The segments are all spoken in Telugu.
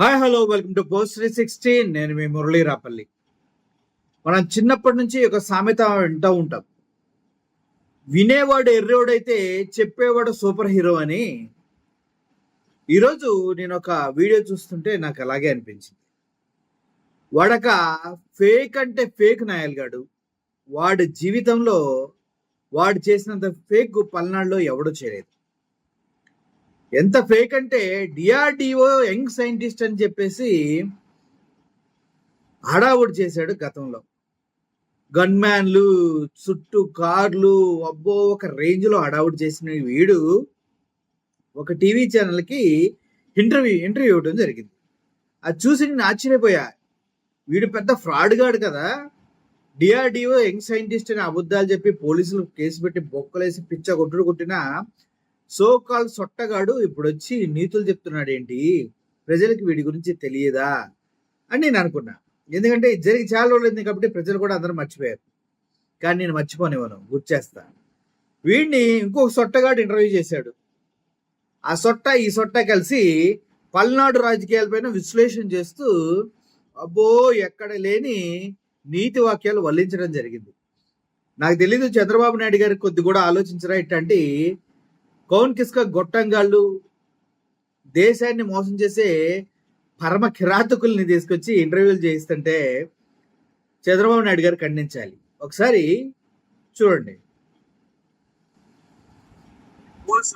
Hi hello welcome to post three sixteen నేను మీ మురళీ రాపల్లి. మనం చిన్నప్పటి నుంచి ఒక సామెత వింటూ ఉంటాం. వినేవాడు ఎర్రోడైతే చెప్పేవాడు సూపర్ హీరో అని. ఈరోజు నేను ఒక వీడియో చూస్తుంటే నాకు అలాగే అనిపించింది. వాడక ఫేక్ అంటే ఫేక్ నాయల్గాడు వాడి జీవితంలో వాడు చేసినంత ఫేక్ పల్నాడులో ఎవడూ చేయలేదు. ఎంత ఫేక్ అంటే డిఆర్డిఓ యంగ్ సైంటిస్ట్ అని చెప్పేసి హడావుడి చేశాడు గతంలో. గన్ మ్యాన్లు చుట్టూ కార్లు అబ్బో ఒక రేంజ్లో హడావుడి చేసిన వీడు ఒక టీవీ ఛానల్కి ఇంటర్వ్యూ ఇంటర్వ్యూ ఇవ్వడం జరిగింది. అది చూసి నేను ఆశ్చర్యపోయా. వీడు పెద్ద ఫ్రాడ్ గాడు కదా. డిఆర్డిఓ యంగ్ సైంటిస్ట్ అని అబద్ధాలు చెప్పి పోలీసులు కేసు పెట్టి బొక్కలేసి పిచ్చ కొట్టుడు కొట్టినా సో కాల్ సొట్టగాడు ఇప్పుడు వచ్చి నీతులు చెప్తున్నాడు ఏంటి ప్రజలకు వీడి గురించి తెలియదా? అని నేను అనుకున్నా. ఎందుకంటే ఇది జరిగి చాలా రోజులైంది కాబట్టి ప్రజలు కూడా అందరూ మర్చిపోయారు. కానీ నేను మర్చిపోనివ్వను గుర్చేస్తా వీడిని ఇంకొక సొట్టగాడు ఇంటర్వ్యూ చేశాడు. ఆ సొట్ట ఈ సొట్ట కలిసి పల్నాడు రాజకీయాలపైన విశ్లేషణ చేస్తూ అబ్బో ఎక్కడ లేని నీతి వాక్యాలు వల్లించడం జరిగింది. నాకు తెలీదు చంద్రబాబు నాయుడు గారికి కొద్ది కూడా ఆలోచించరా ఇట్లాంటి కౌన్ కిస్క గొట్టంగాళ్ళు దేశాన్ని మోసం చేసే పరమ కిరాతకుల్ని తీసుకొచ్చి ఇంటర్వ్యూలు చేయిస్తుంటే చంద్రబాబు నాయుడు గారు ఖండించాలి. ఒకసారి చూడండి. పోలీసు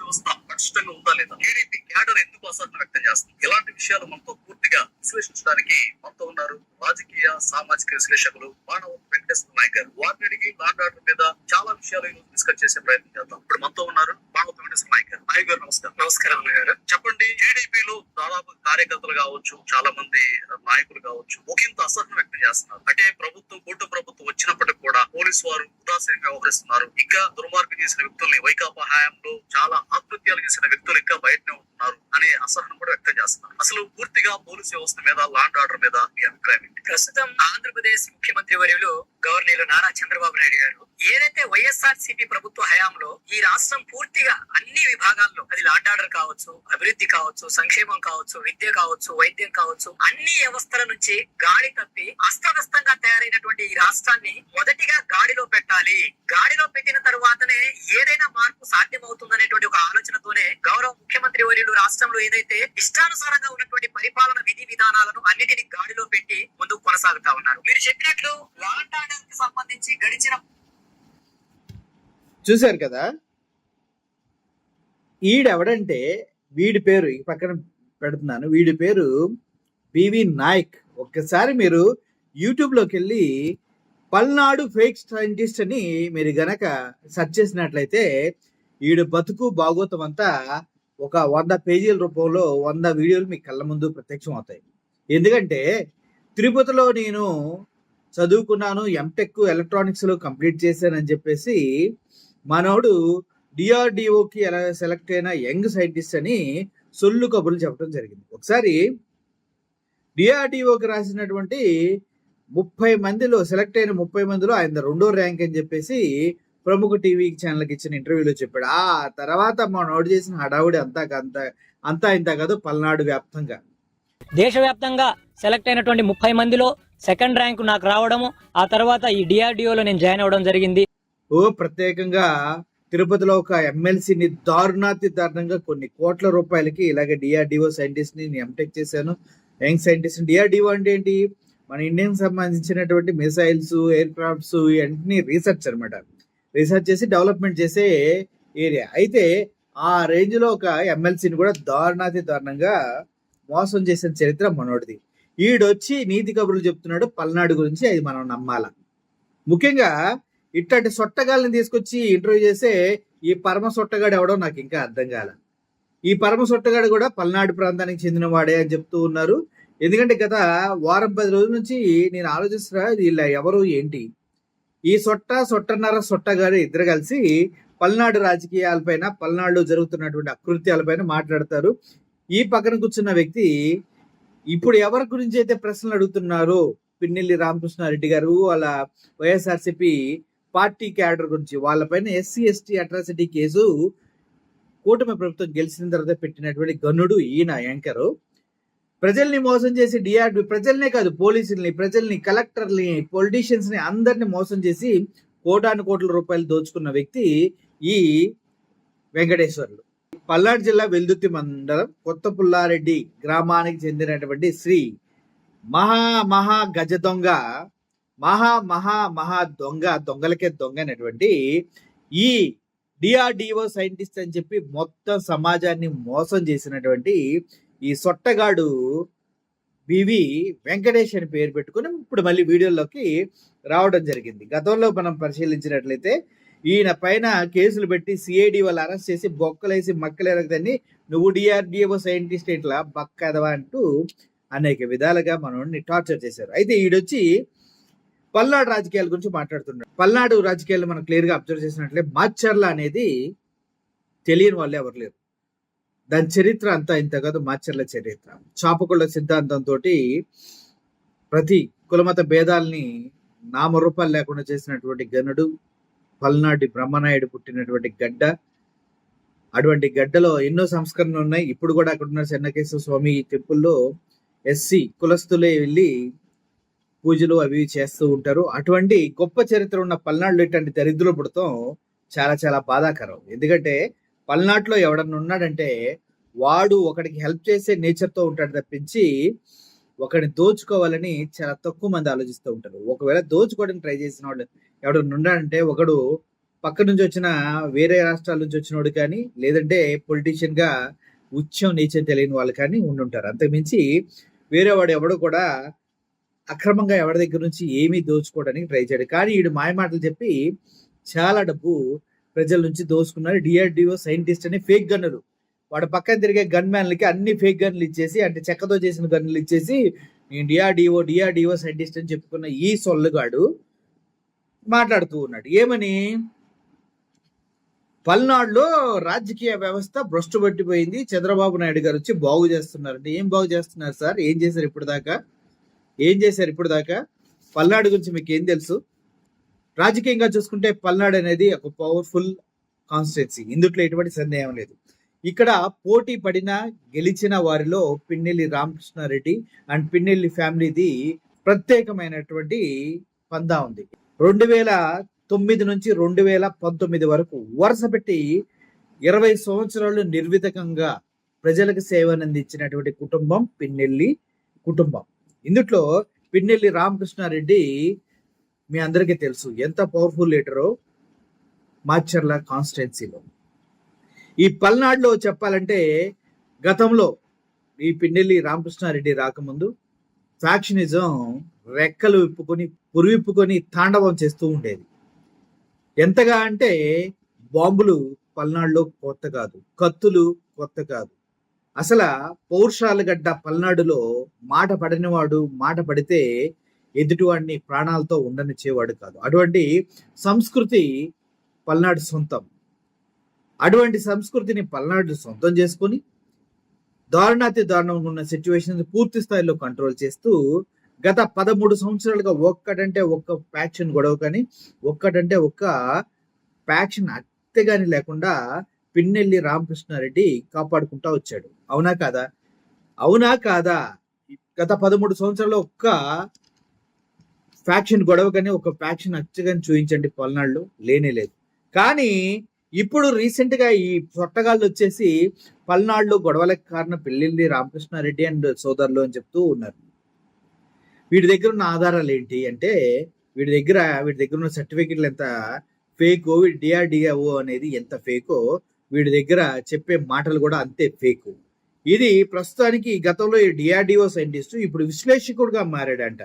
పటిష్టంగా ఉందా లేదా? టీడీపీ క్యాడర్ ఎందుకు అసహనం వ్యక్తం చేస్తుంది? ఇలాంటి విషయాలు మనతో పూర్తిగా విశ్లేషించడానికి మనతో ఉన్నారు రాజకీయ సామాజిక విశ్లేషకులు మానవ వెంకటేశ్వర నాయక్ గారు. వారిని అడిగి లాండ్ ఆర్డర్ మీద చాలా విషయాలు ఈ రోజు డిస్కస్ చేసే ప్రయత్నం చేద్దాం. ఇప్పుడు మనతో ఉన్నారు మానవ వెంకటేశ్వర నాయక్ గారు. నాయక్ గారు నమస్కారం. నమస్కారం అన్న గారు. చెప్పండి టీడీపీలో దాదాపు కార్యకర్తలు కావచ్చు చాలా మంది నాయకులు కావచ్చు ఒకంత అసహనం వ్యక్తం చేస్తున్నారు. అంటే ప్రభుత్వం కూటమి ప్రభుత్వం వచ్చినప్పటికి కూడా పోలీసు వారు ఉదాసీనంగా వ్యవహరిస్తున్నారు. ఇంకా దుర్మార్గం చేసిన వ్యక్తుల్ని వైకాపా హయాంలో చాలా ఆత్మహత్యలు తెలిసిన వ్యక్తులు ఇంకా బయటనే ఉంటున్నారు అనే అసహనం కూడా వ్యక్తం చేస్తున్నారు. అసలు పూర్తిగా పోలీసు వ్యవస్థ మీద లాండ్ ఆర్డర్ మీద మీ అభిప్రాయం ఏంటి? ప్రస్తుతం ఆంధ్రప్రదేశ్ ముఖ్యమంత్రి వర్యులు గవర్నర్ నారా చంద్రబాబు నాయుడు గారు ఏదైతే వైఎస్ఆర్ సిపి ప్రభుత్వ హయాంలో ఈ రాష్ట్రం పూర్తిగా అన్ని విభాగాల్లో అది లాండ్ ఆర్డర్ కావచ్చు అభివృద్ధి కావచ్చు సంక్షేమం కావచ్చు విద్య కావచ్చు వైద్యం కావచ్చు అన్ని వ్యవస్థల నుంచి గాడి తప్పి అస్తవ్యస్తంగా తయారైనటువంటి ఈ రాష్ట్రాన్ని మొదటిగా గాడిలో పెట్టాలి. గాడిలో పెట్టిన తరువాతనే ఏదైనా మార్పు సాధ్యమవుతుందనేటువంటి ఒక ఆలోచనతో ఆలోచనతోనే గౌరవ ముఖ్యమంత్రి వర్యులు రాష్ట్రంలో ఏదైతే ఇష్టానుసారంగా ఉన్నటువంటి పరిపాలన విధి విధానాలను అన్నిటిని గాడిలో పెట్టి ముందుకు కొనసాగుతా ఉన్నారు. మీరు చెప్పినట్లు లాండ్ ఆర్డర్ సంబంధించి గడిచిన చూశారు కదా? ఈడెవడంటే వీడి పేరు ఈ పక్కన పెడుతున్నాను. వీడి పేరు పివి నాయక్. ఒక్కసారి మీరు యూట్యూబ్లోకి వెళ్ళి పల్నాడు ఫేక్ సైంటిస్ట్ అని మీరు గనక సెర్చ్ చేసినట్లయితే వీడు బతుకు భాగోతం అంతా ఒక వంద పేజీల రూపంలో వంద వీడియోలు మీ కళ్ళ ముందు ప్రత్యక్షం అవుతాయి. ఎందుకంటే తిరుపతిలో నేను చదువుకున్నాను ఎంటెక్ ఎలక్ట్రానిక్స్లో కంప్లీట్ చేశానని చెప్పేసి మనోడు డిఆర్డిఓకి ఎలా సెలెక్ట్ అయిన యంగ్ సైంటిస్ట్ అని సొల్లు కబుర్లు చెప్పడం జరిగింది. ఒకసారి డిఆర్డిఓకి రాసినటువంటి ముప్పై మందిలో సెలెక్ట్ అయిన ముప్పై మందిలో ఆయన రెండో ర్యాంక్ అని చెప్పేసి ప్రముఖ టీవీ ఛానల్కి ఇచ్చిన ఇంటర్వ్యూలో చెప్పాడు. ఆ తర్వాత మనోడు చేసిన హడావుడి అంతా అంత అంతా ఇంత కాదు పల్నాడు వ్యాప్తంగా. దేశవ్యాప్తంగా సెలెక్ట్ అయినటువంటి ముప్పై మందిలో సెకండ్ ర్యాంక్ నాకు రావడము ఆ తర్వాత ఈ డిఆర్డిఓలో నేను జాయిన్ అవ్వడం జరిగింది. ఓ ప్రత్యేకంగా తిరుపతిలో ఒక ఎమ్మెల్సీని దారుణాతి దారుణంగా కొన్ని కోట్ల రూపాయలకి ఇలాగే డిఆర్డిఓ సైంటిస్ట్ని ఎంటెక్ చేశాను. యంగ్ సైంటిస్ట్ డిఆర్డిఓ అంటే ఏంటి? మన ఇండియన్ సంబంధించినటువంటి మిసైల్స్ ఎయిర్ క్రాఫ్ట్స్ ఇవన్నీ రీసెర్చ్ అన్నమాట. రీసెర్చ్ చేసి డెవలప్మెంట్ చేసే ఏరియా. అయితే ఆ రేంజ్లో ఒక ఎమ్మెల్సీని కూడా దారుణాతి దారుణంగా మోసం చేసిన చరిత్ర మనోడిది. ఈడొచ్చి నీతి కబుర్లు చెప్తున్నాడు పల్నాడు గురించి అది మనం నమ్మాల. ముఖ్యంగా ఇట్లాంటి సొట్టగాళ్ళని తీసుకొచ్చి ఇంటర్వ్యూ చేసే ఈ పరమ సొట్టగాడు ఎవడో నాకు ఇంకా అర్థం కాల. ఈ పరమ సొట్టగాడు కూడా పల్నాడు ప్రాంతానికి చెందిన వాడే అని చెప్తూ ఉన్నారు. ఎందుకంటే గత వారం పది రోజుల నుంచి నేను ఆలోచిస్తున్నా వీళ్ళ ఎవరు ఏంటి? ఈ సొట్ట సొట్టన్నర సొట్టగాడు ఇద్దరు కలిసి పల్నాడు రాజకీయాలపైన పల్నాడులో జరుగుతున్నటువంటి అకృత్యాలపైన మాట్లాడతారు. ఈ పక్కన కూర్చున్న వ్యక్తి ఇప్పుడు ఎవరి గురించి అయితే ప్రశ్నలు అడుగుతున్నారో? పిన్నెల్లి రామకృష్ణారెడ్డి గారు వాళ్ళ వైఎస్ఆర్సిపి పార్టీ క్యాడర్ గురించి. వాళ్ళపైన ఎస్సీ ఎస్టీ అట్రాసిటీ కేసు కూటమి ప్రభుత్వం గెలిచిన తర్వాత పెట్టినటువంటి గనుడు ఈయన యాంకరు. ప్రజల్ని మోసం చేసి డిఆర్డి ప్రజల్నే కాదు పోలీసుల్ని ప్రజల్ని కలెక్టర్ని పొలిటీషియన్స్ని అందరిని మోసం చేసి కోటాను కోట్ల రూపాయలు దోచుకున్న వ్యక్తి ఈ వెంకటేశ్వర్లు. పల్నాడు జిల్లా వెల్దుర్తి మండలం కొత్త పుల్లారెడ్డి గ్రామానికి చెందినటువంటి శ్రీ మహా మహా గజ దొంగ మహా మహా మహా దొంగ దొంగలకే దొంగ అనేటువంటి ఈ డిఆర్డిఓ సైంటిస్ట్ అని చెప్పి మొత్తం సమాజాన్ని మోసం చేసినటువంటి ఈ సొట్టగాడు బివి వెంకటేష్ అని పేరు పెట్టుకుని ఇప్పుడు మళ్ళీ వీడియోలోకి రావడం జరిగింది. గతంలో మనం పరిశీలించినట్లయితే ఈయన పైన కేసులు పెట్టి సిఐడి వాళ్ళు అరెస్ట్ చేసి బొక్కలేసి మక్కలేరగదని నువ్వు డిఆర్డిఓ సైంటిస్ట్ ఇట్లా బక్కదవా అంటూ అనేక విధాలుగా మనల్ని టార్చర్ చేశారు. అయితే ఈడొచ్చి పల్నాడు రాజకీయాల గురించి మాట్లాడుతున్నాడు. పల్నాడు రాజకీయాలు మనం క్లియర్గా అబ్జర్వ్ చేసినట్లే మాచర్ల అనేది తెలియని వాళ్ళు ఎవరు లేరు. దాని చరిత్ర అంతా ఇంత కాదు మాచర్ల చరిత్ర. చాపకుళ్ళ సిద్ధాంతంతో ప్రతి కులమత భేదాల్ని నామరూపాలు లేకుండా చేసినటువంటి గనుడు పల్నాటి బ్రహ్మనాయుడు పుట్టినటువంటి గడ్డ అటువంటి గడ్డలో ఎన్నో సంస్కరణలు ఉన్నాయి. ఇప్పుడు కూడా అక్కడ ఉన్న చెన్నకేశ్వర స్వామి టెంపుల్లో ఎస్సీ కులస్తులే వెళ్ళి పూజలు అవి చేస్తూ ఉంటారు. అటువంటి గొప్ప చరిత్ర ఉన్న పల్నాడులో ఇటువంటి దరిద్రులు పుడతాం చాలా చాలా బాధాకరం. ఎందుకంటే పల్నాటిలో ఎవడన్నా ఉన్నాడంటే వాడు ఒకడికి హెల్ప్ చేసే నేచర్తో ఉంటాడు తప్పించి ఒకడిని దోచుకోవాలని చాలా తక్కువ మంది ఆలోచిస్తూ ఉంటారు. ఒకవేళ దోచుకోవడానికి ట్రై చేసిన వాడు ఎవడన్నా ఉన్నాడంటే ఒకడు పక్క నుంచి వచ్చిన వేరే రాష్ట్రాల నుంచి వచ్చినోడు కానీ లేదంటే పొలిటీషియన్గా ఉచ్చం నేచర్ తెలియని వాళ్ళు కానీ ఉండుంటారు. అంతకుమించి వేరే వాడు ఎవడు కూడా అక్రమంగా ఎవరి దగ్గర నుంచి ఏమీ దోచుకోవడానికి ట్రై చేయడు. కానీ వీడు మాయ మాటలు చెప్పి చాలా డబ్బు ప్రజల నుంచి దోసుకున్నారు. డిఆర్డిఓ సైంటిస్ట్ అని ఫేక్ గన్నులు వాడు పక్కన తిరిగే గన్ మ్యాన్లకి అన్ని ఫేక్ గన్లు ఇచ్చేసి అంటే చెక్కతో చేసిన గన్నులు ఇచ్చేసి నేను డిఆర్డిఓ డిఆర్డిఓ సైంటిస్ట్ అని చెప్పుకున్న ఈ సొల్లుగాడు మాట్లాడుతూ ఉన్నాడు. ఏమని? పల్నాడులో రాజకీయ వ్యవస్థ భ్రష్టు పట్టిపోయింది. చంద్రబాబు నాయుడు గారు వచ్చి బాగు చేస్తున్నారంటే. ఏం బాగు చేస్తున్నారు సార్? ఏం చేశారు ఇప్పుడు దాకా ఏం చేశారు ఇప్పుడు దాకా పల్నాడు గురించి మీకు ఏం తెలుసు? రాజకీయంగా చూసుకుంటే పల్నాడు అనేది ఒక పవర్ఫుల్ కాన్స్టిట్యున్సీ ఇందుట్లో ఎటువంటి సందేహం లేదు. ఇక్కడ పోటీ పడిన గెలిచిన వారిలో పిన్నెల్లి రామకృష్ణారెడ్డి అండ్ పిన్నెల్లి ఫ్యామిలీది ప్రత్యేకమైనటువంటి పందా ఉంది. రెండు వేల తొమ్మిది నుంచి రెండు వేల పంతొమ్మిది వరకు వరుస పెట్టి ఇరవై సంవత్సరాలు నిర్విధకంగా ప్రజలకు సేవనందించినటువంటి కుటుంబం పిన్నెల్లి కుటుంబం. ఇందుట్లో పిన్నెల్లి రామకృష్ణారెడ్డి మీ అందరికీ తెలుసు ఎంత పవర్ఫుల్ లీడరో మాచర్ల కాన్స్టిట్యున్సీలో ఈ పల్నాడులో చెప్పాలంటే గతంలో ఈ పిన్నెల్లి రామకృష్ణారెడ్డి రాకముందు ఫ్యాక్షనిజం రెక్కలు విప్పుకొని పురివిప్పుకొని తాండవం చేస్తూ ఉండేది. ఎంతగా అంటే బాంబులు పల్నాడులో కొత్త కాదు కత్తులు కొత్త కాదు. అసలు పౌరుషాలగడ్డ పల్నాడులో మాట పడినవాడు మాట పడితే ఎదుటివాడిని ప్రాణాలతో ఉండనిచ్చేవాడు కాదు. అటువంటి సంస్కృతి పల్నాడు సొంతం. అటువంటి సంస్కృతిని పల్నాడు సొంతం చేసుకొని దారుణాతి దారుణంగా ఉన్న సిచ్యువేషన్ పూర్తి స్థాయిలో కంట్రోల్ చేస్తూ గత పదమూడు సంవత్సరాలుగా ఒక్కటంటే ఒక్క ప్యాక్షన్ గొడవ కానీ ఒక్కటంటే ఒక్క ప్యాక్షన్ అత్తే కానీ లేకుండా పిన్నెల్లి రామకృష్ణారెడ్డి కాపాడుకుంటా వచ్చాడు. అవునా కాదా? అవునా కాదా? గత పదమూడు సంవత్సరాల్లో ఒక్క ఫ్యాక్షన్ గొడవ కానీ ఒక ఫ్యాక్షన్ అచ్చగాని చూపించండి పల్నాడులో. లేనే లేదు. కానీ ఇప్పుడు రీసెంట్గా ఈ చొట్టగాళ్ళు వచ్చేసి పల్నాడులో గొడవలకు కారణం పెళ్ళింది రామకృష్ణారెడ్డి అండ్ సోదరులు అని చెప్తూ ఉన్నారు. వీడి దగ్గర ఉన్న ఆధారాలు ఏంటి అంటే వీడి దగ్గర వీడి దగ్గర ఉన్న సర్టిఫికెట్లు ఎంత ఫేకో వీడి డిఆర్డిఓ అనేది ఎంత ఫేకో వీడి దగ్గర చెప్పే మాటలు కూడా అంతే ఫేకు. ఇది ప్రస్తుతానికి గతంలో ఈ డిఆర్డిఓ సైంటిస్ట్ ఇప్పుడు విశ్లేషకుడుగా మారాడంట.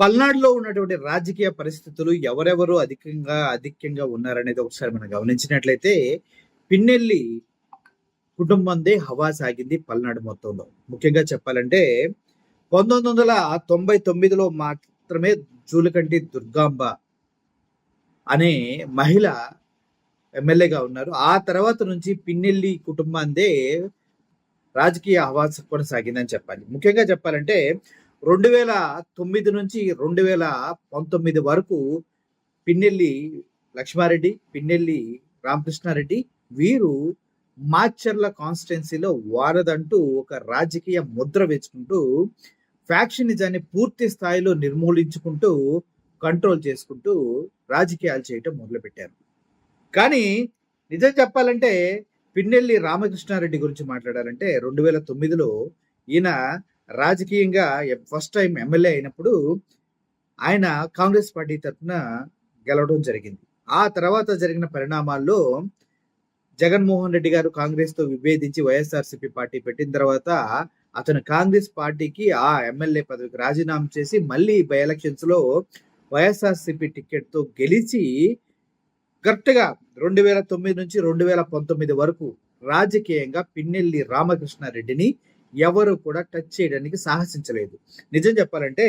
పల్నాడులో ఉన్నటువంటి రాజకీయ పరిస్థితులు ఎవరెవరు అధికంగా అధిక్యంగా ఉన్నారనేది ఒకసారి మనం గమనించినట్లయితే పిన్నెల్లి కుటుంబందే హవా సాగింది పల్నాడు మొత్తంలో. ముఖ్యంగా చెప్పాలంటే పంతొమ్మిది వందల తొంభై తొమ్మిదిలో మాత్రమే జూలకంటి దుర్గాంబ అనే మహిళ ఎమ్మెల్యేగా ఉన్నారు. ఆ తర్వాత నుంచి పిన్నెల్లి కుటుంబాందే రాజకీయ హవా కొనసాగిందని చెప్పాలి. ముఖ్యంగా చెప్పాలంటే రెండు వేల తొమ్మిది నుంచి రెండు వేల పంతొమ్మిది వరకు పిన్నెల్లి లక్ష్మారెడ్డి పిన్నెల్లి రామకృష్ణారెడ్డి వీరు మాచర్ల కాన్స్టిట్యున్సీలో వారదంటూ ఒక రాజకీయ ముద్ర వేసుకుంటూ ఫ్యాక్షనిజాన్ని పూర్తి స్థాయిలో నిర్మూలించుకుంటూ కంట్రోల్ చేసుకుంటూ రాజకీయాలు చేయటం మొదలుపెట్టారు. కానీ నిజం చెప్పాలంటే పిన్నెల్లి రామకృష్ణారెడ్డి గురించి మాట్లాడాలంటే రెండు వేల తొమ్మిదిలో ఈయన రాజకీయంగా ఫస్ట్ టైం ఎమ్మెల్యే అయినప్పుడు ఆయన కాంగ్రెస్ పార్టీ తరఫున గెలవడం జరిగింది. ఆ తర్వాత జరిగిన పరిణామాల్లో జగన్మోహన్ రెడ్డి గారు కాంగ్రెస్తో విభేదించి వైఎస్ఆర్సీపీ పార్టీ పెట్టిన తర్వాత అతను కాంగ్రెస్ పార్టీకి ఆ ఎమ్మెల్యే పదవికి రాజీనామా చేసి మళ్ళీ బై ఎలక్షన్స్లో వైఎస్ఆర్సీపీ టికెట్తో గెలిచి కరెక్ట్గా రెండు వేల తొమ్మిది నుంచి రెండు వేల పంతొమ్మిది వరకు రాజకీయంగా పిన్నెల్లి రామకృష్ణారెడ్డిని ఎవరు కూడా టచ్ చేయడానికి సాహసించలేదు. నిజం చెప్పాలంటే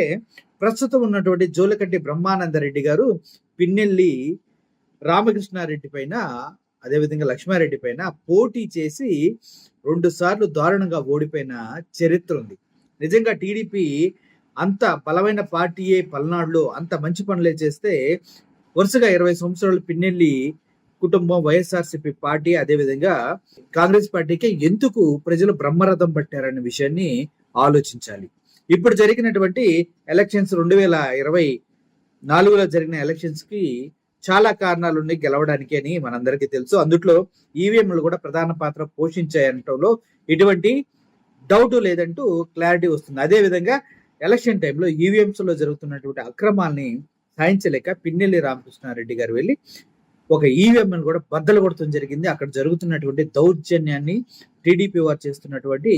ప్రస్తుతం ఉన్నటువంటి జోలకంటి బ్రహ్మానందరెడ్డి గారు పిన్నెల్లి రామకృష్ణారెడ్డి పైన అదేవిధంగా లక్ష్మారెడ్డి పైన పోటీ చేసి రెండు సార్లు దారుణంగా ఓడిపోయిన చరిత్ర ఉంది. నిజంగా టీడీపీ అంత బలమైన పార్టీయే పల్నాడులో అంత మంచి పనులే చేస్తే వరుసగా ఇరవై సంవత్సరాలు పిన్నెల్లి కుటుంబం వైఎస్ఆర్సీపీ పార్టీ అదేవిధంగా కాంగ్రెస్ పార్టీకి ఎందుకు ప్రజలు బ్రహ్మరథం పట్టారనే విషయాన్ని ఆలోచించాలి. ఇప్పుడు జరిగినటువంటి ఎలక్షన్స్ రెండు వేల ఇరవై నాలుగులో జరిగిన ఎలక్షన్స్కి చాలా కారణాలు ఉన్నాయి గెలవడానికి అని మనందరికీ తెలుసు. అందుట్లో ఈవీఎంలు కూడా ప్రధాన పాత్ర పోషించాయనటంలో ఎటువంటి డౌట్ లేదంటూ క్లారిటీ వస్తుంది. అదే విధంగా ఎలక్షన్ టైంలో ఈవీఎంస్లో జరుగుతున్నటువంటి అక్రమాల్ని సాధించలేక పిన్నెల్లి రామకృష్ణారెడ్డి గారు వెళ్ళి ఒక ఈవీఎం కూడా బద్దలు కొడటం జరిగింది. అక్కడ జరుగుతున్నటువంటి దౌర్జన్యాన్ని టీడీపీ వారు చేస్తున్నటువంటి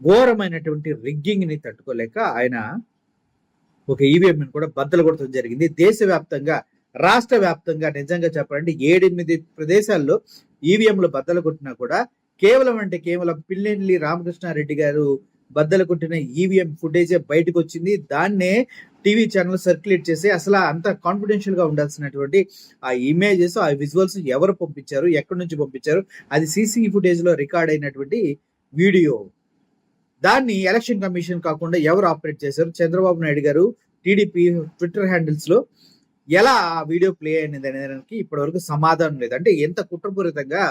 ఘోరమైనటువంటి రిగ్గింగ్ని తట్టుకోలేక ఆయన ఒక ఈవీఎం కూడా బద్దలు కొడటం జరిగింది. దేశవ్యాప్తంగా రాష్ట్ర వ్యాప్తంగా నిజంగా చెప్పాలంటే ఏడెనిమిది ప్రదేశాల్లో ఈవీఎంలు బద్దలు కొట్టినా కూడా కేవలం అంటే కేవలం పిల్లెండ్లి రామకృష్ణారెడ్డి గారు బద్దలు కొట్టిన ఈవీఎం ఫుటేజే బయటకు వచ్చింది. దాన్నే టీవీ ఛానల్ సర్క్యులేట్ చేసి అసలు అంత కాన్ఫిడెన్షియల్గా ఉండాల్సినటువంటి ఆ ఇమేజెస్ ఆ విజువల్స్ ఎవరు పంపించారు ఎక్కడి నుంచి పంపించారు అది సీసీ ఫుటేజ్లో రికార్డ్ అయినటువంటి వీడియో. దాన్ని ఎలక్షన్ కమిషన్ కాకుండా ఎవరు ఆపరేట్ చేశారు? చంద్రబాబు నాయుడు గారు టీడీపీ ట్విట్టర్ హ్యాండిల్స్లో ఎలా ఆ వీడియో ప్లే అయినది అనేదానికి ఇప్పటి వరకు సమాధానం లేదు. అంటే ఎంత కుట్రపూరితంగా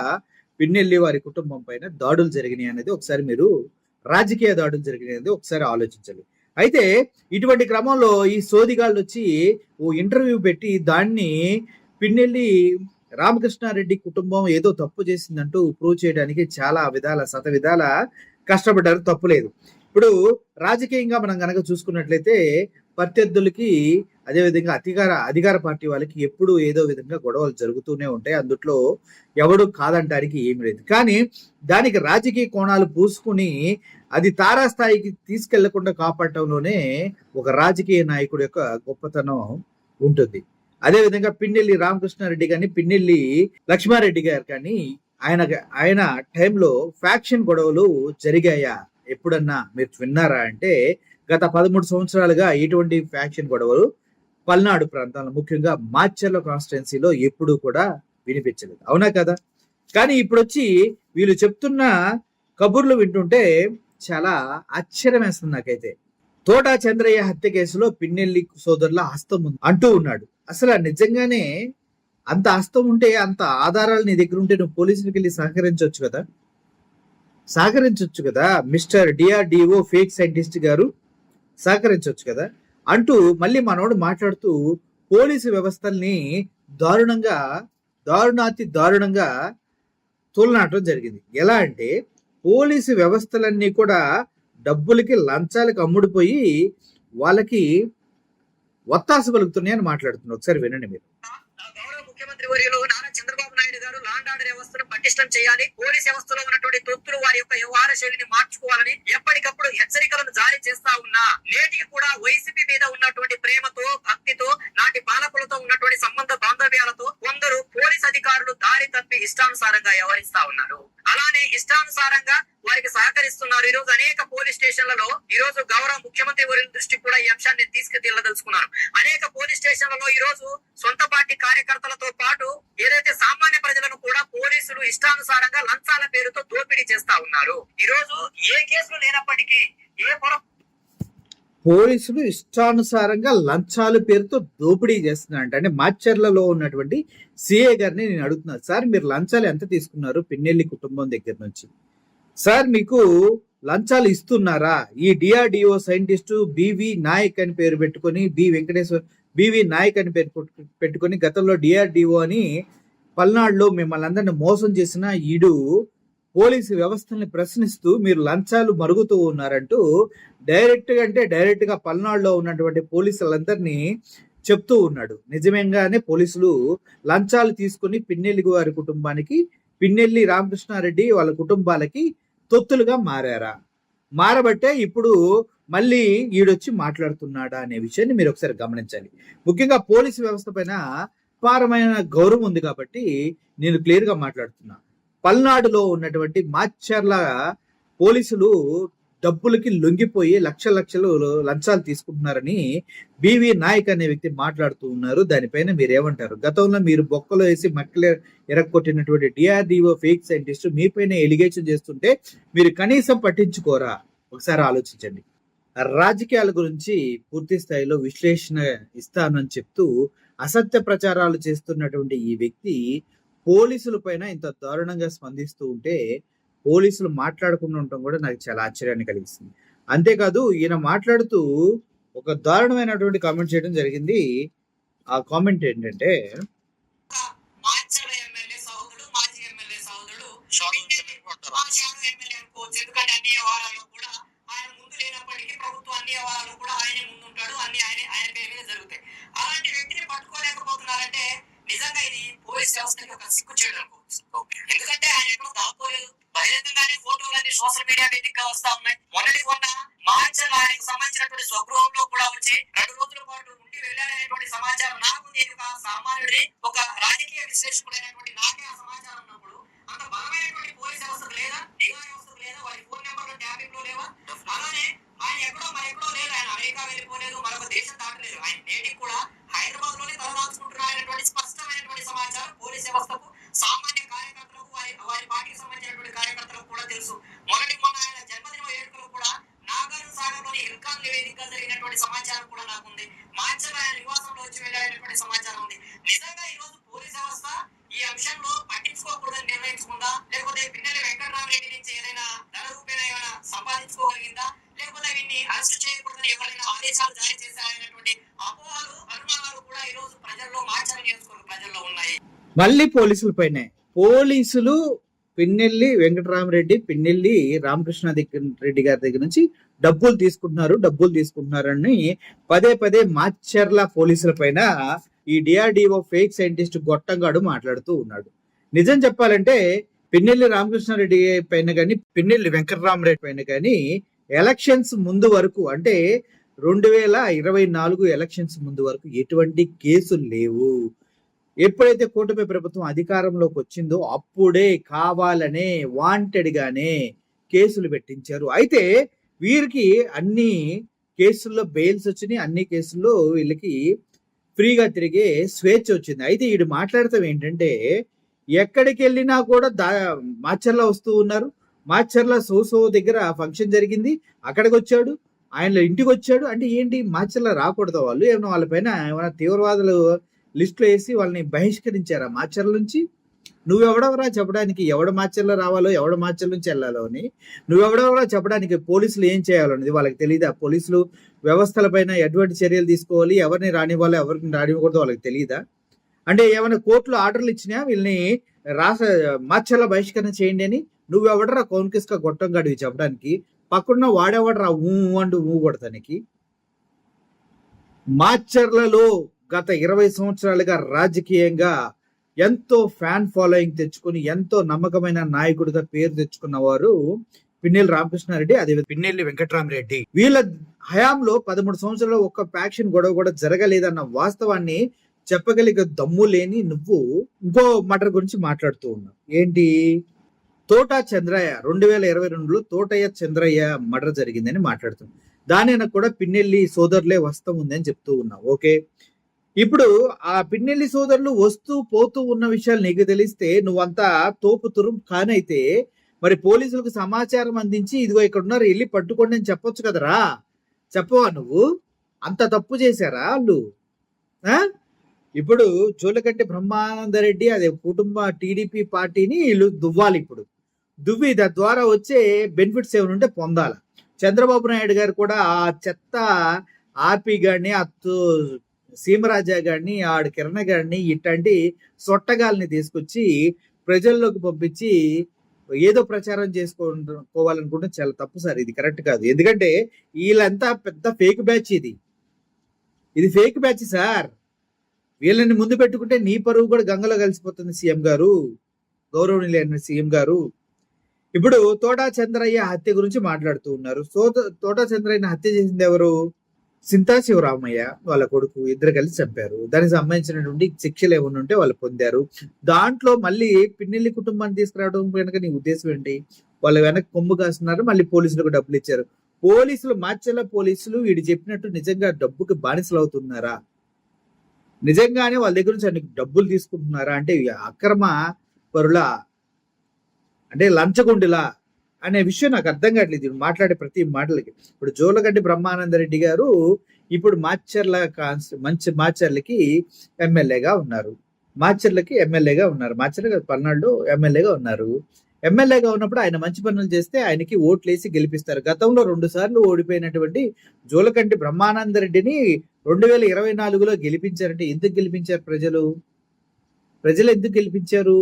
పిన్నెల్లి వారి కుటుంబం పైన దాడులు జరిగినాయి అనేది ఒకసారి మీరు రాజకీయ దాడులు జరిగినాయి అనేది ఒకసారి ఆలోచించాలి అయితే ఇటువంటి క్రమంలో ఈ సోదిగాళ్ళు వచ్చి ఓ ఇంటర్వ్యూ పెట్టి దాన్ని పిన్నెల్లి రామకృష్ణారెడ్డి కుటుంబం ఏదో తప్పు చేసిందంటూ ప్రూవ్ చేయడానికి చాలా విధాల శత విధాల కష్టపడ్డారు. తప్పులేదు ఇప్పుడు రాజకీయంగా మనం కనుక చూసుకున్నట్లయితే ప్రత్యర్థులకి అదేవిధంగా అధికార అధికార పార్టీ వాళ్ళకి ఎప్పుడు ఏదో విధంగా గొడవలు జరుగుతూనే ఉంటాయి. అందుట్లో ఎవడు కాదంటానికి ఏమి లేదు. కానీ దానికి రాజకీయ కోణాలు పూసుకుని అది తారాస్థాయికి తీసుకెళ్ళకుండా కాపాడటంలోనే ఒక రాజకీయ నాయకుడు యొక్క గొప్పతనం ఉంటుంది. అదే విధంగా పిన్నెల్లి రామకృష్ణారెడ్డి కానీ పిన్నెల్లి లక్ష్మారెడ్డి గారు కానీ ఆయన ఆయన టైంలో ఫ్యాక్షన్ గొడవలు జరిగాయా? ఎప్పుడన్నా మీరు విన్నారా అంటే గత పదమూడు సంవత్సరాలుగా ఇటువంటి ఫ్యాక్షన్ గొడవలు పల్నాడు ప్రాంతాల్లో ముఖ్యంగా మాచర్ల కాన్స్టిట్యున్సీలో ఎప్పుడూ కూడా వినిపించలేదు. అవునా కదా? కానీ ఇప్పుడు వచ్చి వీళ్ళు చెప్తున్న కబుర్లు వింటుంటే చాలా ఆశ్చర్యం వేస్తుంది నాకైతే. తోటా చంద్రయ్య హత్య కేసులో పిన్నెల్లి సోదరుల హస్తం ఉంది అంటూ ఉన్నాడు. అసలు నిజంగానే అంత హస్తం ఉంటే అంత ఆధారాలు నీ దగ్గర ఉంటే నువ్వు పోలీసులకు వెళ్ళి సహకరించవచ్చు కదా? సహకరించవచ్చు కదా? మిస్టర్ డిఆర్డిఓ ఫేక్ సైంటిస్ట్ గారు సహకరించవచ్చు కదా? అంటూ మళ్ళీ మనోడు మాట్లాడుతూ పోలీసు వ్యవస్థల్ని దారుణంగా దారుణాతి దారుణంగా తోలనాటం జరిగింది. ఎలా అంటే పోలీసు వ్యవస్థలన్నీ కూడా డబ్బులకి లంచాలకి అమ్ముడుపోయి వాళ్ళకి ఒత్తాసు పలుకుతున్నాయని మాట్లాడుతున్నారు. ఒకసారి వినండి మీరు. గౌరవ ముఖ్యమంత్రి వర్యులు నారా చంద్రబాబు నాయుడు గారు లాండ్ ఆర్డర్ వ్యవస్థను పటిష్టం చేయాలి. పోలీస్ వ్యవస్థలో ఉన్నటువంటి తొత్తులు వారి యొక్క వ్యవహార శైలిని మార్చుకోవాలని ఎప్పటికప్పుడు హెచ్చరికలను జారీ చేస్తా ఉన్నా. నేటికి కూడా వైసీపీ మీద ఉన్నటువంటి ప్రేమతో భక్తితో నాటి పాలకులతో ఉన్నటువంటి సంబంధ బాంధవ్యాలతో కొందరు పోలీస్ అధికారులు దారి తప్పి ఇష్టానుసారంగా వ్యవహరిస్తా ఉన్నారు. అలానే ఇష్టానుసారంగా వారికి సహకరిస్తున్నారు. ఈ రోజు అనేక పోలీస్ స్టేషన్లలో ఈ రోజు గౌరవ ముఖ్యమంత్రి వారి దృష్టికి కూడా ఈ అంశాన్ని తీసుకెళ్ళదలుచుకున్నారు. అనేక పోలీస్ స్టేషన్లలో ఈ రోజు సొంత పార్టీ కార్యకర్తలతో పాటు ఏదైతే సామాన్య ప్రజలను కూడా పోలీసులు ఇష్టానుసారంగా లంచాల పేరుతో దోపిడీ చేస్తా ఉన్నారు. ఈ రోజు ఏ కేసులు లేనప్పటికీ ఏ పొర పోలీసులు ఇష్టానుసారంగా లంచాల పేరుతో దోపిడీ చేస్తున్నారంట. అంటే మాచర్లలో ఉన్నటువంటి సిఏ గారిని నేను అడుగుతున్నాను సార్ మీరు లంచాలు ఎంత తీసుకున్నారు పిన్నెల్లి కుటుంబం దగ్గర నుంచి? సార్ మీకు లంచాలు ఇస్తున్నారా? ఈ డిఆర్డిఓ సైంటిస్టు బివి నాయక్ అని పేరు పెట్టుకొని బి వెంకటేశ్వర బివి నాయక్ అని పేరు పెట్టు- పెట్టుకొని గతంలో డిఆర్డిఓ అని పల్నాడులో మిమ్మల్ని అందరిని మోసం చేసిన ఈడు పోలీసు వ్యవస్థల్ని ప్రశ్నిస్తూ మీరు లంచాలు మరుగుతూ ఉన్నారంటూ డైరెక్ట్గా అంటే డైరెక్ట్గా పల్నాడులో ఉన్నటువంటి పోలీసులందరినీ చెప్తూ ఉన్నాడు. నిజంగానే పోలీసులు లంచాలు తీసుకుని పిన్నెల్లి వారి కుటుంబానికి పిన్నెల్లి రామకృష్ణారెడ్డి వాళ్ళ కుటుంబాలకి తొత్తులుగా మారారా? మారబట్టే ఇప్పుడు మళ్ళీ ఈడొచ్చి మాట్లాడుతున్నాడా అనే విషయాన్ని మీరు ఒకసారి గమనించాలి. ముఖ్యంగా పోలీసు వ్యవస్థ పైన అపారమైన గౌరవం ఉంది కాబట్టి నేను క్లియర్గా మాట్లాడుతున్నా. పల్నాడులో ఉన్నటువంటి మాచర్ల పోలీసులు డబ్బులకి లొంగిపోయి లక్ష లక్షలు లంచాలు తీసుకుంటున్నారని బివి నాయక్ అనే వ్యక్తి మాట్లాడుతూ ఉన్నారు. దానిపైన మీరు ఏమంటారు గతంలో మీరు బొక్కలో వేసి మక్కలు ఎరక్కొట్టినటువంటి డిఆర్డిఓ ఫేక్ సైంటిస్ట్ మీపైన ఎలిగేషన్ చేస్తుంటే మీరు కనీసం పట్టించుకోరా? ఒకసారి ఆలోచించండి. రాజకీయాల గురించి పూర్తి స్థాయిలో విశ్లేషణ ఇస్తానని చెప్తూ అసత్య ప్రచారాలు చేస్తున్నటువంటి ఈ వ్యక్తి పోలీసుల పైన ఇంత దారుణంగా స్పందిస్తూ ఉంటే పోలీసులు మాట్లాడకుండా ఉండటం కూడా నాకు చాలా ఆశ్చర్యాన్ని కలిగిస్తుంది. అంతేకాదు ఈయన మాట్లాడుతూ ఒక దారుణమైనటువంటి కామెంట్ చేయడం జరిగింది. ఆ కామెంట్ ఏంటంటే కూడా ఆయన ముందు లేనప్పటికీ ప్రభుత్వం అన్ని వ్యవహారాలు కూడా ఆయనే ముందు ఉంటాడు అన్ని ఆయన ఆయన పేరు మీద జరుగుతాయి. అలాంటి నిజంగా ఇది పోలీస్ వ్యవస్థకి ఒక సిక్కు చేయడం ఎందుకంటే ఆయన ఎక్కడ దాక్కోలేదు బహిరంగంగానే ఫోటోలన్నీ సోషల్ మీడియా వేదికగా వస్తా ఉన్నాయి. మొన్నటి మొన్న మార్చల్ ఆయనకు సంబంధించినటువంటి స్వగృహంలో కూడా వచ్చి రెండు రోజుల పాటు ఉండి వెళ్ళాడనేటువంటి సమాచారం నాకు నేను ఒక సామాన్యుడి ఒక రాజకీయ విశ్లేషకుడైనటువంటి నాకే ఆ సమాచారం అంత బలమైనటువంటి పోలీస్ వ్యవస్థ లేదా నిఘా వ్యవస్థ లేదా వారి ఫోన్ నెంబర్లు ట్యాపింగ్లో లేవా? అలానే ఆయన ఎక్కడో మరి ఎక్కడో లేదు ఆయన అమెరికా వెళ్ళిపోలేదు మరొక దేశం దాటలేదు. ఆయన నేటికి కూడా హైదరాబాద్లోనే తలదాచుకుంటున్నారనేటువంటి స్పష్టమైనటువంటి సమాచారం పోలీస్ వ్యవస్థకు సామాన్య కార్యకర్తలకు వారి వారి పార్టీకి సంబంధించినటువంటి కార్యకర్తలకు కూడా తెలుసు మొన్నటి మొన్న ఆయన జన్మదిన వేడుకలు కూడా నాగార్జున సాగర్లోని ఇర్కాన్ నివేదికగా జరిగినటువంటి సమాచారం కూడా నాకుంది మార్చల్ ఆయన నివాసంలో వచ్చి వెళ్ళాడనేటువంటి సమాచారం ఉంది నిజంగా ఈ రోజు పోలీస్ వ్యవస్థ ఈ అంశంలో పట్టించుకోకూడదని నిర్ణయించుకుందా లేకపోతే పిన్నెల్లి వెంకటరామరెడ్డి నుంచి ఏదైనా ధన రూపేణ ఏమైనా సంపాదించుకోగలిగిందా లేకపోతే వీటిని అరెస్ట్ చేయకూడదని ఎవరైనా ఆదేశాలు జారీ చేశారనేటువంటి అపోహలు అనుమానాలు కూడా ఈ రోజు ప్రజల్లో మార్చాలని నియోజకవర్గ ప్రజల్లో ఉన్నాయి మళ్ళీ పోలీసుల పైనే పోలీసులు పిన్నెల్లి వెంకటరామరెడ్డి పిన్నెల్లి రామకృష్ణ దగ్గర రెడ్డి గారి దగ్గర నుంచి డబ్బులు తీసుకుంటున్నారు డబ్బులు తీసుకుంటున్నారని పదే పదే మాచర్ల పోలీసుల పైన ఈ డిఆర్డిఓ ఫేక్ సైంటిస్ట్ గొట్టంగాడు మాట్లాడుతూ ఉన్నాడు. నిజం చెప్పాలంటే పిన్నెల్లి రామకృష్ణారెడ్డి పైన కానీ పిన్నెల్లి వెంకటరామరెడ్డి పైన కానీ ఎలక్షన్స్ ముందు వరకు అంటే రెండు వేల ఇరవై నాలుగు ఎలక్షన్స్ ముందు వరకు ఎటువంటి కేసులు లేవు. ఎప్పుడైతే కూటమి ప్రభుత్వం అధికారంలోకి వచ్చిందో అప్పుడే కావాలనే వాంటెడ్గానే కేసులు పెట్టించారు. అయితే వీరికి అన్ని కేసుల్లో బెయిల్స్ వచ్చినాయి అన్ని కేసుల్లో వీళ్ళకి ఫ్రీగా తిరిగే స్వేచ్ఛ వచ్చింది. అయితే వీడు మాట్లాడతాం ఏంటంటే ఎక్కడికి వెళ్ళినా కూడా దా మాచర్ల వస్తూ ఉన్నారు. మాచర్ల సోసో దగ్గర ఫంక్షన్ జరిగింది. అక్కడికి వచ్చాడు. ఆయన ఇంటికి వచ్చాడు. అంటే ఏంటి? మాచర్ల రాకూడదు వాళ్ళు. ఏమైనా వాళ్ళపైన ఏమైనా తీవ్రవాదులు లిస్టులో వేసి వాళ్ళని బహిష్కరించారా. మాచర్ల నుంచి నువ్వెవడవరా చెప్పడానికి? ఎవడ మాచర్ల రావాలో? ఎవడ మాచర్ల నుంచి వెళ్ళాలో అని. నువ్వెవడవరా చెప్పడానికి? పోలీసులు ఏం చేయాలో అనేది వాళ్ళకి తెలియదా పోలీసులు వ్యవస్థలపైన ఎటువంటి చర్యలు తీసుకోవాలి? ఎవరిని రానివ్వాలో? ఎవరిని రానివ్వకూడదు వాళ్ళకి తెలియదా అంటే ఏమైనా కోర్టులో ఆర్డర్లు ఇచ్చినా వీళ్ళని రాష్ట్ర మార్చర్ల బహిష్కరణ చేయండి అని నువ్వెవడరా కౌన్కిస్క గొట్టం గడివి చెప్పడానికి? పక్కన వాడేవాడరా ఊ అంటూ ఊ కొడతానికి? మాచర్లలో గత ఇరవై సంవత్సరాలుగా రాజకీయంగా ఎంతో ఫ్యాన్ ఫాలోయింగ్ తెచ్చుకుని ఎంతో నమ్మకమైన నాయకుడిగా పేరు తెచ్చుకున్న వారు పిన్నెల్లి రామకృష్ణారెడ్డి అదే పిన్నెల్లి వెంకటరామరెడ్డి. వీళ్ళ హయాంలో పదమూడు సంవత్సరాలు ఒక్క ఫ్యాక్షన్ గొడవ కూడా జరగలేదన్న వాస్తవాన్ని చెప్పగలిగే దమ్ము లేని నువ్వు ఇంకో మటర్ గురించి మాట్లాడుతూ ఉన్నావు. ఏంటి? తోటా చంద్రయ్య రెండు వేల ఇరవై రెండులో తోటయ్య చంద్రయ్య మర్డర్ జరిగిందని మాట్లాడుతున్నాం. దాని కూడా పిన్నెల్లి సోదరులే వస్తం ఉందని చెప్తూ ఉన్నావు ఓకే? ఇప్పుడు ఆ పిన్నెల్లి సోదరులు వస్తూ పోతూ ఉన్న విషయాలు నీకు తెలిస్తే నువ్వంతా తోపు తురుం కానైతే మరి పోలీసులకు సమాచారం అందించి ఇదిగో ఇక్కడ ఉన్నారు వెళ్ళి పట్టుకోండి అని చెప్పొచ్చు కదరా. చెప్పవా నువ్వు? అంత తప్పు చేశారా వాళ్ళు? ఇప్పుడు ఇప్పుడు బ్రహ్మానంద బ్రహ్మానందరెడ్డి అదే కుటుంబ టీడీపీ పార్టీని వీళ్ళు దువ్వాలి ఇప్పుడు. దువ్వి తద్వారా వచ్చే బెనిఫిట్స్ ఏమైనా ఉంటే పొందాల. చంద్రబాబు నాయుడు గారు కూడా ఆ చెత్త ఆర్పి గారిని అత్తు సీమరాజా గారిని ఆడు కిరణ్ గారిని ఇట్లాంటి సొట్టగాల్ని తీసుకొచ్చి ప్రజల్లోకి పంపించి ఏదో ప్రచారం చేసుకోవాలనుకుంటే చాలా తప్పు సార్. ఇది కరెక్ట్ కాదు. ఎందుకంటే వీళ్ళంతా పెద్ద ఫేక్ బ్యాచ్ ఇది. ఇది ఫేక్ బ్యాచ్ సార్. వీళ్ళని ముందు పెట్టుకుంటే నీ పరువు కూడా గంగలో కలిసిపోతుంది సీఎం గారు. గౌరవనీయులైన సీఎం గారు. ఇప్పుడు తోటా చంద్రయ్య హత్య గురించి మాట్లాడుతూ ఉన్నారు. సో తోటా చంద్రయ్యని హత్య చేసింది ఎవరు? సింతా శివరామయ్య వాళ్ళ కొడుకు ఇద్దరు కలిసి చంపారు. దానికి సంబంధించినటువంటి శిక్షలు ఏమైనా ఉంటే వాళ్ళు పొందారు. దాంట్లో మళ్ళీ పిన్నెల్లి కుటుంబాన్ని తీసుకురావడం వెనక నీ ఉద్దేశం ఏంటి? వాళ్ళ వెనక కొమ్ము కాస్తున్నారు మళ్ళీ పోలీసులకు డబ్బులు ఇచ్చారు. పోలీసులు మార్చేలా పోలీసులు వీడు చెప్పినట్టు నిజంగా డబ్బుకి బానిసలు అవుతున్నారా? నిజంగానే వాళ్ళ దగ్గర నుంచి అన్ని డబ్బులు తీసుకుంటున్నారా? అంటే అక్రమ పరుల అంటే లంచగొండిలా అనే విషయం నాకు అర్థం కావట్లేదు ఇప్పుడు మాట్లాడే ప్రతి మాటలకి. ఇప్పుడు జోలగడ్డి బ్రహ్మానందరెడ్డి గారు ఇప్పుడు మాచర్ల కాన్స్ మంచి మాచర్లకి ఎమ్మెల్యేగా ఉన్నారు. మాచర్లకి ఎమ్మెల్యేగా ఉన్నారు. మాచర్ల పల్నాడులో ఎమ్మెల్యేగా ఉన్నారు. ఎమ్మెల్యేగా ఉన్నప్పుడు ఆయన మంచి పనులు చేస్తే ఆయనకి ఓట్లేసి గెలిపిస్తారు. గతంలో రెండు సార్లు ఓడిపోయినటువంటి జోలకంటి బ్రహ్మానందరెడ్డిని రెండు వేల ఇరవై నాలుగులో గెలిపించారంటే ఎందుకు గెలిపించారు ప్రజలు? ప్రజలు ఎందుకు గెలిపించారు?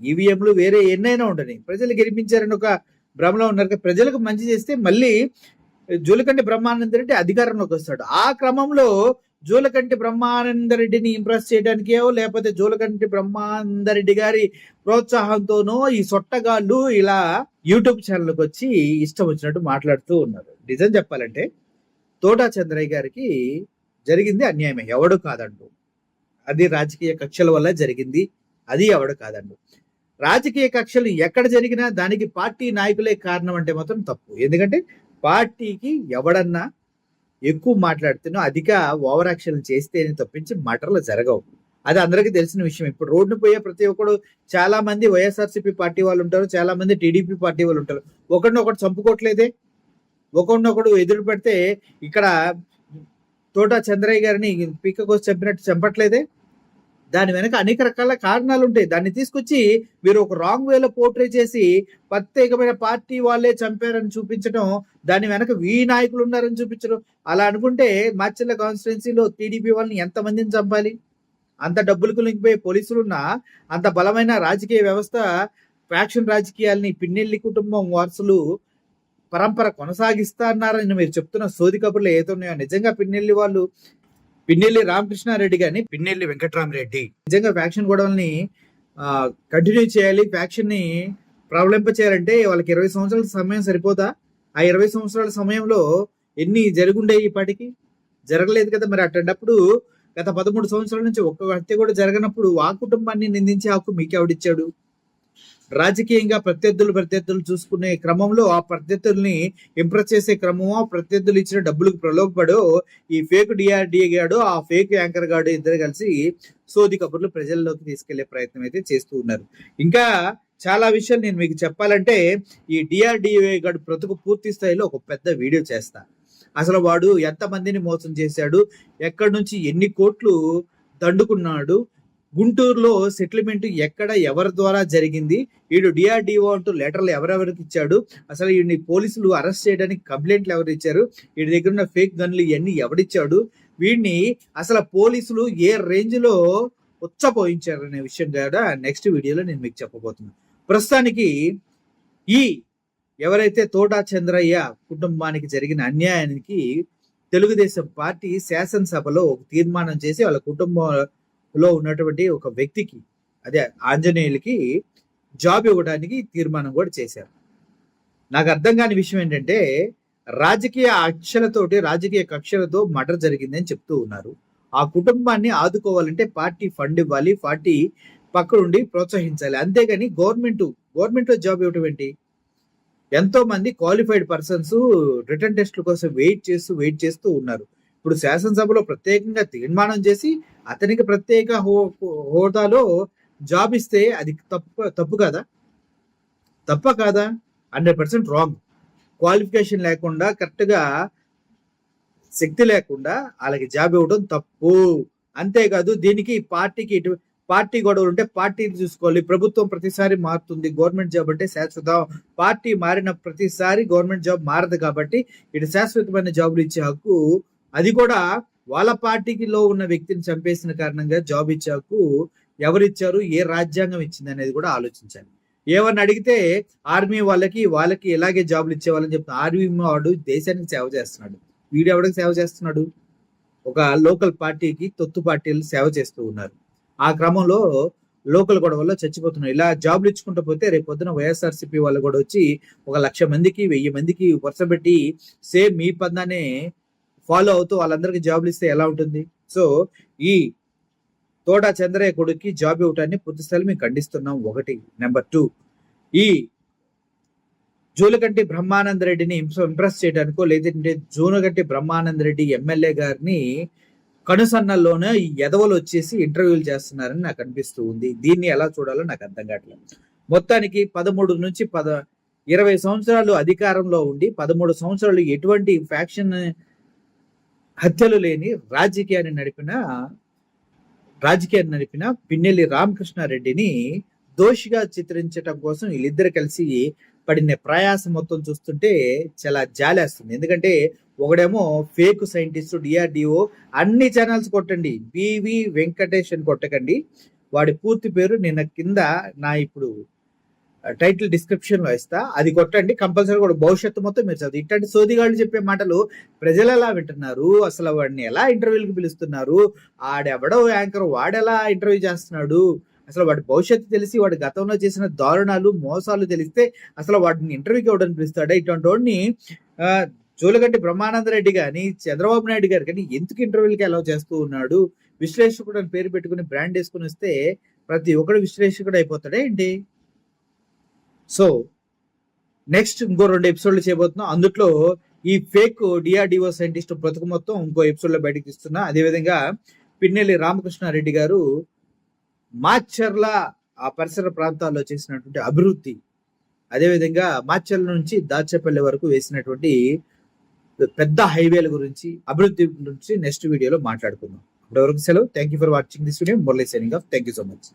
ఈవీఎంలు వేరే ఎన్నైనా ఉండని. ప్రజలు గెలిపించారని ఒక భ్రమలో ఉన్నారు ప్రజలకు మంచి చేస్తే మళ్ళీ జూలకంటి బ్రహ్మానంద రెడ్డి అధికారంలోకి వస్తాడు. ఆ క్రమంలో జూలకంటి బ్రహ్మానంద రెడ్డిని ఇంప్రెస్ చేయడానికేవో లేకపోతే జూలకంటి బ్రహ్మానంద రెడ్డి గారి ప్రోత్సాహంతోనో ఈ సొట్టగాళ్ళు ఇలా యూట్యూబ్ ఛానల్కి వచ్చి ఇష్టం వచ్చినట్టు మాట్లాడుతూ ఉన్నారు. నిజం చెప్పాలంటే తోటా చంద్రయ్య గారికి జరిగింది అన్యాయమే. ఎవడు కాదండు. అది రాజకీయ కక్షల వల్ల జరిగింది. అది ఎవడు కాదండు. రాజకీయ కక్షలు ఎక్కడ జరిగినా దానికి పార్టీ నాయకులే కారణం అంటే మాత్రం తప్పు. ఎందుకంటే పార్టీకి ఎవడన్నా ఎక్కువ మాట్లాడుతున్నా అధిక ఓవర్ యాక్షన్ చేస్తేనే తప్పించి మటర్లు జరగవు. అది అందరికీ తెలిసిన విషయం. ఇప్పుడు రోడ్డు పోయే ప్రతి ఒక్కడు చాలా మంది వైఎస్ఆర్సీపీ పార్టీ వాళ్ళు ఉంటారు చాలా మంది టీడీపీ పార్టీ వాళ్ళు ఉంటారు. ఒకడిని ఒకటి చంపుకోవట్లేదే ఒకడినొకడు ఎదురు పెడితే ఇక్కడ తోట చంద్రయ్య గారిని పిక్క చంపినట్టు చంపట్లేదే. దాని వెనక అనేక రకాల కారణాలు ఉంటాయి దాన్ని తీసుకొచ్చి మీరు ఒక రాంగ్ వేలో పోర్ట్రే చేసి ప్రత్యేకమైన పార్టీ వాళ్ళే చంపారని చూపించడం దాని వెనక వీ నాయకులు ఉన్నారని చూపించడం అలా అనుకుంటే మాచర్ల కాన్స్టిట్యున్సీలో టీడీపీ వాళ్ళని ఎంతమందిని చంపాలి? అంత డబ్బులకు లింక్పోయే పోలీసులున్నా అంత బలమైన రాజకీయ వ్యవస్థ ఫ్యాక్షన్ రాజకీయాల్ని పిన్నెల్లి కుటుంబం వారసులు పరంపర కొనసాగిస్తా అన్నారని మీరు చెప్తున్న సోది కబుర్లు ఏతున్నాయో నిజంగా పిన్నెల్లి వాళ్ళు పిన్నెల్లి రామకృష్ణారెడ్డి గాని పిన్నెల్లి వెంకట్రామరెడ్డి. నిజంగా ఫ్యాక్షన్ గొడవల్ని కంటిన్యూ చేయాలి. ఫ్యాక్షన్ని చేయాలంటే వాళ్ళకి ఇరవై సంవత్సరాల సమయం సరిపోతా ఆ ఇరవై సంవత్సరాల సమయంలో ఎన్ని జరుగుండే ఇప్పటికి జరగలేదు కదా మరి అట్టప్పుడు గత పదమూడు సంవత్సరాల నుంచి ఒక్క హత్య కూడా జరగనప్పుడు ఆ కుటుంబాన్ని నిందించే హక్కు మీకు ఎవడిచ్చాడు రాజకీయంగా ప్రత్యర్థులు ప్రత్యర్థులు చూసుకునే క్రమంలో ఆ ప్రత్యర్థుల్ని ఇంప్రెస్ చేసే క్రమము ఆ ప్రత్యర్థులు ఇచ్చిన డబ్బులకు ప్రలోభపడో ఈ ఫేక్ డిఆర్డిఏ గాడు ఆ ఫేక్ యాంకర్ గాడు ఇద్దరు కలిసి సోది కబుర్లు ప్రజల్లోకి తీసుకెళ్ళే ప్రయత్నం అయితే చేస్తూ ఉన్నారు. ఇంకా చాలా విషయాలు నేను మీకు చెప్పాలంటే ఈ డిఆర్డిఏ గాడు బ్రతుకు పూర్తి స్థాయిలో ఒక పెద్ద వీడియో చేస్తా. అసలు వాడు ఎంతమందిని మోసం చేశాడు ఎక్కడి నుంచి ఎన్ని కోట్లు దండుకున్నాడు గుంటూరులో సెటిల్మెంట్ ఎక్కడ ఎవరి ద్వారా జరిగింది? వీడు డిఆర్డిఓ అంటూ లెటర్లు ఎవరెవరికి ఇచ్చాడు? అసలు వీడిని పోలీసులు అరెస్ట్ చేయడానికి కంప్లైంట్లు ఎవరు ఇచ్చారు? వీడి దగ్గర ఉన్న ఫేక్ గన్లు ఇవన్నీ ఎవడిచ్చాడు? వీడిని అసలు పోలీసులు ఏ రేంజ్లో ఉచ్చపోయించారు అనే విషయం కూడా నెక్స్ట్ వీడియోలో నేను మీకు చెప్పబోతున్నాను ప్రస్తుతానికి ఈ ఎవరైతే తోటా చంద్రయ్య కుటుంబానికి జరిగిన అన్యాయానికి తెలుగుదేశం పార్టీ శాసనసభలో ఒక తీర్మానం చేసి వాళ్ళ లో ఉన్నటువంటి ఒక వ్యక్తికి అదే ఆంజనేయులకి జాబ్ ఇవ్వడానికి తీర్మానం కూడా చేశారు. నాకు అర్థం కాని విషయం ఏంటంటే రాజకీయ అక్షలతోటి రాజకీయ కక్షలతో మర్డర్ జరిగిందని చెప్తూ ఉన్నారు. ఆ కుటుంబాన్ని ఆదుకోవాలంటే పార్టీ ఫండ్ ఇవ్వాలి పార్టీ పక్కనుండి ప్రోత్సహించాలి. అంతేగాని గవర్నమెంట్ గవర్నమెంట్లో జాబ్ ఇవ్వటం ఏంటి? ఎంతో మంది క్వాలిఫైడ్ పర్సన్స్ రిటర్న్ టెస్ట్ల కోసం వెయిట్ చేస్తూ వెయిట్ చేస్తూ ఉన్నారు. ఇప్పుడు శాసనసభలో ప్రత్యేకంగా తీర్మానం చేసి అతనికి ప్రత్యేక హో- హోదాలో జాబ్ ఇస్తే అది తప్పు తప్పు కాదా? తప్ప కాదా? Hundred percent wrong. క్వాలిఫికేషన్ లేకుండా కరెక్ట్గా శక్తి లేకుండా వాళ్ళకి జాబ్ ఇవ్వడం తప్పు. అంతేకాదు దీనికి పార్టీకి ఇటు పార్టీ గొడవలు ఉంటే పార్టీని చూసుకోవాలి. ప్రభుత్వం ప్రతిసారి మారుతుంది. గవర్నమెంట్ జాబ్ అంటే శాశ్వతం. పార్టీ మారిన ప్రతిసారి గవర్నమెంట్ జాబ్ మారదు కాబట్టి ఇటు శాశ్వతమైన జాబులు ఇచ్చే హక్కు అది కూడా వాళ్ళ పార్టీకిలో ఉన్న వ్యక్తిని చంపేసిన కారణంగా జాబ్ ఇచ్చాకు ఎవరిచ్చారు? ఏ రాజ్యాంగం ఇచ్చింది అనేది కూడా ఆలోచించాలి. ఏమని అడిగితే ఆర్మీ వాళ్ళకి వాళ్ళకి ఎలాగే జాబులు ఇచ్చేవాళ్ళని చెప్తున్నా ఆర్మీ వాడు దేశానికి సేవ చేస్తున్నాడు. వీడు ఎవరికి సేవ చేస్తున్నాడు? ఒక లోకల్ పార్టీకి తొత్తు పార్టీలు సేవ చేస్తూ ఉన్నారు. ఆ క్రమంలో లోకల్ గొడవల్లో చచ్చిపోతున్నారు. ఇలా జాబులు ఇచ్చుకుంటూ పోతే రేపు పొద్దున వైఎస్ఆర్సీపీ వాళ్ళు కూడా వచ్చి ఒక లక్ష మందికి వెయ్యి మందికి వరుస పెట్టి సేమ్ మీ పదానే ఫాలో అవుతూ వాళ్ళందరికీ జాబులు ఇస్తే ఎలా ఉంటుంది? సో ఈ తోట చంద్రయ్య కొడుక్కి జాబ్ ఇవ్వటాన్ని పూర్తిస్థాయిలో మేము ఖండిస్తున్నాం. ఒకటి. Number two. ఈ జూలకంటి బ్రహ్మానంద రెడ్డిని ఇంప్రెస్ చేయడానికో లేదంటే జూనగంటి బ్రహ్మానంద రెడ్డి ఎమ్మెల్యే గారిని కనుసన్నల్లోనే ఈ ఎదవలు వచ్చేసి ఇంటర్వ్యూలు చేస్తున్నారని నాకు అనిపిస్తూ ఉంది. దీన్ని ఎలా చూడాలో నాకు అర్థం కావట్లేదు. మొత్తానికి పదమూడు నుంచి పద ఇరవై సంవత్సరాలు అధికారంలో ఉండి పదమూడు సంవత్సరాలు ఎటువంటి ఫ్యాక్షన్ హత్యలు లేని రాజకీయాన్ని నడిపిన రాజకీయాన్ని నడిపిన పిన్నెల్లి రామకృష్ణారెడ్డిని దోషిగా చిత్రించడం కోసం వీళ్ళిద్దరు కలిసి పడిన ప్రయాసం మొత్తం చూస్తుంటే చాలా జాలేస్తుంది. ఎందుకంటే ఒకడేమో ఫేక్ సైంటిస్ట్ డిఆర్డిఓ అన్ని ఛానల్స్ కొట్టండి. బివి వెంకటేష్ అని కొట్టకండి. వాడి పూర్తి పేరు నిన్న కింద నా ఇప్పుడు టైటిల్ డిస్క్రిప్షన్లో ఇస్తా. అది కొట్టండి. కంపల్సరీ కూడా భవిష్యత్తు మొత్తం మీరు చదువు. ఇట్లాంటి సోదిగాళ్ళు చెప్పే మాటలు ప్రజలు ఎలా వింటున్నారు? అసలు వాడిని ఎలా ఇంటర్వ్యూలకు పిలుస్తున్నారు? ఆడెవడో యాంకర్ వాడెలా ఇంటర్వ్యూ చేస్తున్నాడు? అసలు వాడి భవిష్యత్తు తెలిసి వాడి గతంలో చేసిన దారుణాలు మోసాలు తెలిస్తే అసలు వాడిని ఇంటర్వ్యూకి ఇవ్వడానికి పిలుస్తాడా? ఇటువంటి వాడిని జోలగడ్డి బ్రహ్మానంద రెడ్డి గాని చంద్రబాబు నాయుడు గారు కానీ ఎందుకు ఇంటర్వ్యూలకి అలౌ చేస్తూ ఉన్నాడు? విశ్లేషకుడు అని పేరు పెట్టుకుని బ్రాండ్ వేసుకుని వస్తే ప్రతి ఒక్కడు విశ్లేషకుడు అయిపోతాడా ఏంటి? సో నెక్స్ట్ ఇంకో రెండు ఎపిసోడ్లు చేయబోతున్నాం. అందుట్లో ఈ ఫేక్ డిఆర్డిఓ సైంటిస్ట్ బ్రతుకు మొత్తం ఇంకో ఎపిసోడ్లో బయటకు ఇస్తున్నా అదేవిధంగా పిన్నెల్లి రామకృష్ణారెడ్డి గారు మాచర్ల ఆ పరిసర ప్రాంతాల్లో చేసినటువంటి అభివృద్ధి అదేవిధంగా మాచర్ల నుంచి దాచేపల్లి వరకు వేసినటువంటి పెద్ద హైవేల గురించి అభివృద్ధి గురించి నెక్స్ట్ వీడియోలో మాట్లాడుకుందాం. అప్పటివరకు సెలవు. Thank you for watching this video Murali signing off. Thank you so much